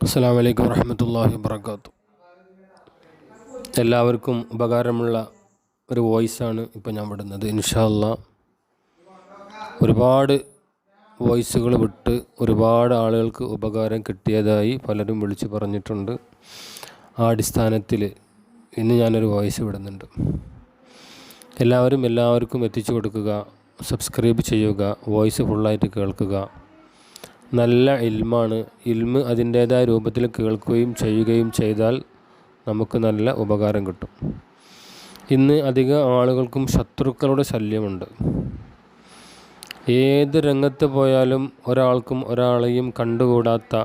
അസ്സാം വലൈക്കും വർഹമത്തല്ലാഹി വാബർക്കാത്തു എല്ലാവർക്കും ഉപകാരമുള്ള ഒരു വോയിസാണ് ഇപ്പോൾ ഞാൻ വിടുന്നത്. ഇൻഷാല്ല ഒരുപാട് വോയിസുകൾ വിട്ട് ഒരുപാട് ആളുകൾക്ക് ഉപകാരം കിട്ടിയതായി പലരും വിളിച്ചു പറഞ്ഞിട്ടുണ്ട്. ആ അടിസ്ഥാനത്തിൽ ഇന്ന് ഞാനൊരു വോയിസ് വിടുന്നുണ്ട്. എല്ലാവരും എല്ലാവർക്കും എത്തിച്ചു കൊടുക്കുക സബ്സ്ക്രൈബ് ചെയ്യുക വോയിസ് ഫുള്ളായിട്ട് കേൾക്കുക. നല്ല ഇൽമാണ്. ഇൽമ് അതിന്റേതായ രൂപത്തിൽ കേൾക്കുകയും ചെയ്യുകയും ചെയ്താൽ നമുക്ക് നല്ല ഉപകാരം കിട്ടും. ഇന്ന് അധിക ആളുകൾക്കും ശത്രുക്കളുടെ ശല്യമുണ്ട്. ഏത് രംഗത്ത് പോയാലും ഒരാൾക്കും ഒരാളെയും കണ്ടുകൂടാത്ത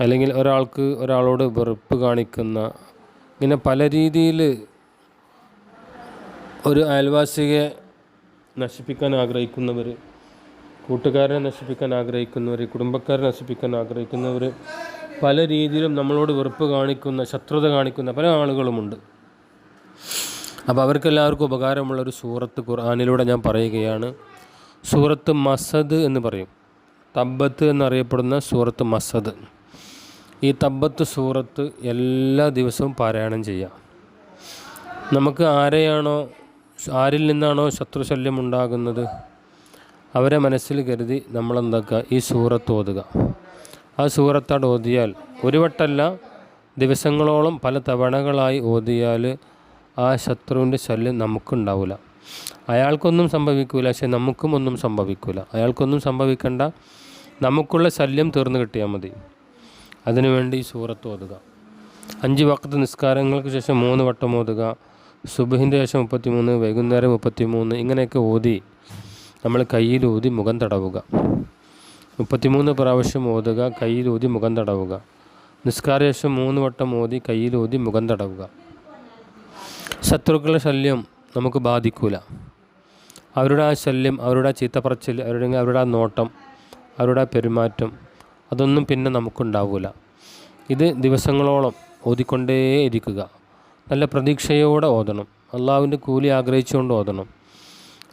അല്ലെങ്കിൽ ഒരാൾക്ക് ഒരാളോട് വെറുപ്പ് കാണിക്കുന്ന ഇങ്ങനെ പല രീതിയിൽ ഒരു അയൽവാസിയെ നശിപ്പിക്കാൻ ആഗ്രഹിക്കുന്നവർ കൂട്ടുകാരനെ നശിപ്പിക്കാൻ ആഗ്രഹിക്കുന്നവർ കുടുംബക്കാരെ നശിപ്പിക്കാൻ ആഗ്രഹിക്കുന്നവർ പല രീതിയിലും നമ്മളോട് വെറുപ്പ് കാണിക്കുന്ന ശത്രുത കാണിക്കുന്ന പല ആളുകളുമുണ്ട്. അപ്പോൾ അവർക്കെല്ലാവർക്കും ഉപകാരമുള്ള ഒരു സൂറത്ത് ഖുർആാനിലൂടെ ഞാൻ പറയുകയാണ്. സൂറത്ത് മസദ് എന്ന് പറയും. തബ്ബത്ത് എന്നറിയപ്പെടുന്ന സൂറത്ത് മസദ്. ഈ തബ്ബത്ത് സൂറത്ത് എല്ലാ ദിവസവും പാരായണം ചെയ്യാം നമുക്ക് ആരെയാണോ ആരിൽ നിന്നാണോ ശത്രുശല്യം ഉണ്ടാകുന്നത്? അവരെ മനസ്സിൽ കരുതി നമ്മളെന്താക്കുക? ഈ സൂറത്ത് ഓതുക. ആ സൂറത്താട് ഓതിയാൽ ഒരു വട്ടല്ല ദിവസങ്ങളോളം പല തവണകളായി ഓതിയാൽ ആ ശത്രുവിന്റെ ശല്യം നമുക്കുണ്ടാവില്ല. അയാൾക്കൊന്നും സംഭവിക്കില്ല പക്ഷെ നമുക്കും ഒന്നും സംഭവിക്കില്ല അയാൾക്കൊന്നും സംഭവിക്കേണ്ട. നമുക്കുള്ള ശല്യം തീർന്നു കിട്ടിയാൽ മതി. അതിനുവേണ്ടി ഈ സൂറത്ത് ഓതുക. അഞ്ച് വക്കത്ത് നിസ്കാരങ്ങൾക്ക് ശേഷം മൂന്ന് വട്ടം ഓതുക. സുബഹിന്റെ ശേഷം മുപ്പത്തിമൂന്ന് വൈകുന്നേരം മുപ്പത്തിമൂന്ന് ഇങ്ങനെയൊക്കെ ഓതി നമ്മൾ കയ്യിലൂതി മുഖം തടവുക. മുപ്പത്തിമൂന്ന് പ്രാവശ്യം ഓതുക കയ്യിലൂതി മുഖം തടവുക. നിസ്കാരശേഷം മൂന്ന് വട്ടം ഓതി കയ്യിലൂതി മുഖം തടവുക. ശത്രുക്കളുടെ ശല്യം നമുക്ക് ബാധിക്കൂല. അവരുടെ ആ ശല്യം അവരുടെ ആ ചീത്തപ്പറച്ചിൽ അവരുടെ അവരുടെ ആ നോട്ടം അവരുടെ ആ പെരുമാറ്റം അതൊന്നും പിന്നെ നമുക്കുണ്ടാവില്ല ഇത് ദിവസങ്ങളോളം ഓതിക്കൊണ്ടേ ഇരിക്കുക നല്ല പ്രതീക്ഷയോടെ ഓതണം. അള്ളാവിന്റെ കൂലി ആഗ്രഹിച്ചുകൊണ്ട് ഓതണം.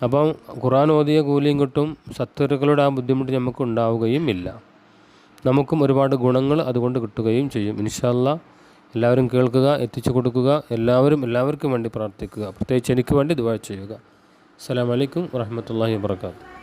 അപ്പം ഖുറാൻ ഓതിയ കൂലിയും കിട്ടും സത്വരുകളുടെ ആ ബുദ്ധിമുട്ട് നമുക്ക് ഉണ്ടാവുകയും ഇല്ല. നമുക്കും ഒരുപാട് ഗുണങ്ങൾ അതുകൊണ്ട് കിട്ടുകയും ചെയ്യും. ഇൻഷാല്ല എല്ലാവരും കേൾക്കുക എത്തിച്ചു കൊടുക്കുക എല്ലാവരും എല്ലാവർക്കും വേണ്ടി പ്രാർത്ഥിക്കുക. പ്രത്യേകിച്ച് എനിക്ക് വേണ്ടി ദുബായ് ചെയ്യുക. അസ്സാം വലൈക്കും വാഹമത്തല്ലാഹി വാബർക്കാത്തു